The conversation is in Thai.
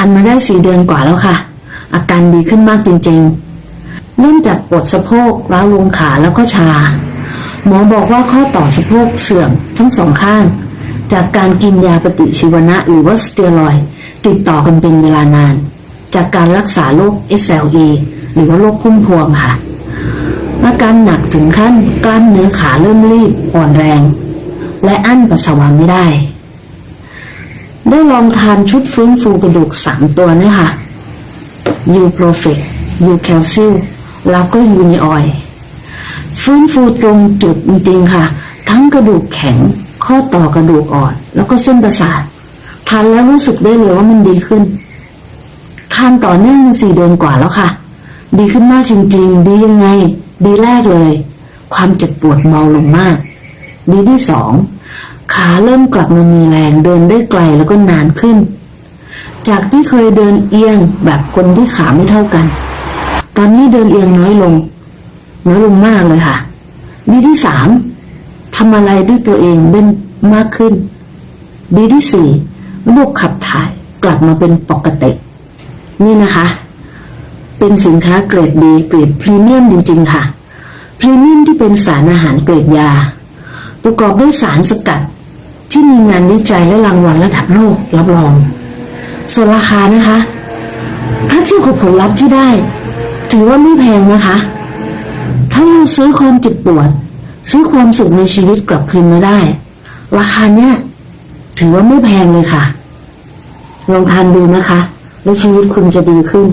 านมาได้สี่เดือนกว่าแล้วค่ะ อาการดีขึ้นมากจริงๆ เริ่มจากปวดสะโพกร้าวลงขาแล้วก็ชา หมอบอกว่าข้อต่อสะโพกเสื่อมทั้งสองข้าง จากการกินยาปฏิชีวนะหรือว่าสเตียรอยติดต่อกันเป็นเวลานาน จากการรักษาโรค SLE หรือว่าโรคพุ่มพวงค่ะ อาการหนักถึงขั้นกล้ามเนื้อขาเริ่มรีบอ่อนแรง และอั้นปัสสาวะไม่ได้ ได้ลองทานชุดฟื้นฟูกระดูกสามตัวเนี่ยค่ะยูโปรเฟกยูแคลซิลแล้วก็ยูนิออยฟื้นฟูตรงจุดจริงๆค่ะ ทั้งกระดูกแข็งข้อต่อกระดูกอ่อน แล้วก็เส้นประสาททานแล้วรู้สึกได้เลยว่ามันดีขึ้นทานต่อเนื่องมาสี่เดือนกว่าแล้วค่ะ ดีขึ้นมากจริงๆ ดียังไง ดีแรกเลย ความเจ็บปวดเบาลงมาก ดีที่สอง ขาเริ่มกลับมามีแรงเดินได้ไกลแล้วก็นานขึ้น จากที่เคยเดินเอียงแบบคนที่ขาไม่เท่ากัน ตอนนี้เดินเอียงน้อยลง น้อยลงมากเลยค่ะดีที่สามทำอะไรด้วยตัวเองได้มากขึ้นดีที่สี่ระบบขับถ่ายกลับมาเป็นปกติ นี่นะคะ เป็นสินค้าเกรดดีเกรดพรีเมียมจริง ๆ ค่ะ พรีเมียมที่เป็นสารอาหารเกรดยา ประกอบด้วยสารสกัด ที่มีงานวิจัยและรางวัลระดับโลกรับรอง ส่วนราคานะคะ ถ้าเทียบกับผลลัพธ์ที่ได้ ถือว่าไม่แพงนะคะ ถ้าเราซื้อความเจ็บปวด ซื้อความสุขในชีวิตกลับคืนมาได้ ราคาเนี้ยถือว่าไม่แพงเลยค่ะ ลองทานดูนะคะ แล้วชีวิตคุณจะดีขึ้น